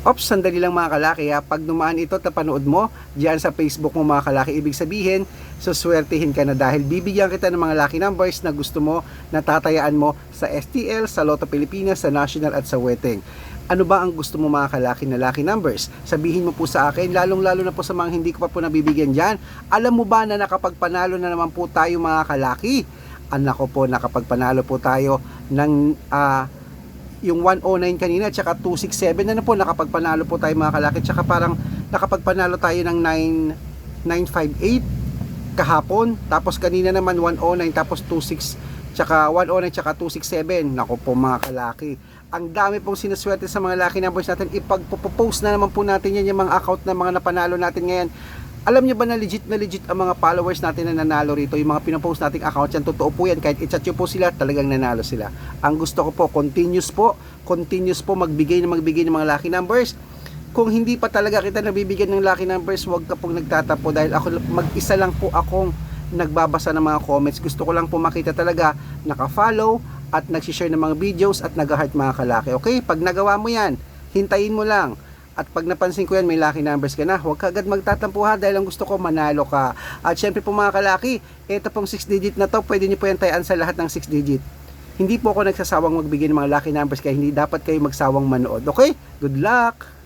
Ops, sandali lang mga kalaki ha. Pag dumaan ito at napanood mo, diyan sa Facebook mo mga kalaki, ibig sabihin, suswertihin ka na dahil bibigyan kita ng mga lucky numbers na gusto mo, na tatayaan mo sa STL, sa Lotto Pilipinas, sa National at sa Weteng. Ano ba ang gusto mo mga kalaki na lucky numbers? Sabihin mo po sa akin, lalong-lalo na po sa mga hindi ko pa po nabibigyan dyan. Alam mo ba na nakapagpanalo na naman po tayo mga kalaki? Anak ko po, nakapagpanalo po tayo ng ah, yung 109 kanina tsaka 267 na na po nakapagpanalo po tayo mga kalaki. Tsaka parang nakapagpanalo tayo ng 9 958 kahapon. Tapos kanina naman 109 tapos 26 tsaka 109 tsaka 267 nako po mga kalaki. Ang dami pong sinaswerte sa mga lucky numbers natin. Ipagpo-post na naman po natin yan yung mga account na mga napanalo natin ngayon alam nyo ba na legit na legit ang mga followers natin na nanalo rito? Yung mga pinopost nating account yan totoo po yan. Kahit i-chat nyo po sila talagang nanalo sila. Ang gusto ko po continuous po continuous po magbigay na magbigay ng mga lucky numbers. Kung hindi pa talaga kita nabibigyan ng lucky numbers huwag ka pong nagtatapo dahil ako mag-isa lang po akong nagbabasa ng mga comments. Gusto ko lang po makita talaga naka-follow at nagsishare ng mga videos at nag-heart mga kalaki okay? Pag nagawa mo yan hintayin mo lang at pag napansin ko yan, may lucky numbers ka na, huwag ka agad magtatampo ha dahil ang gusto ko manalo ka. At syempre po mga kalaki, ito pong 6 digit na to, pwede niyo po yan tayaan sa lahat ng 6 digit. Hindi po ako nagsasawang magbigay ng mga lucky numbers kaya hindi dapat kayo magsawang manood. Okay? Good luck!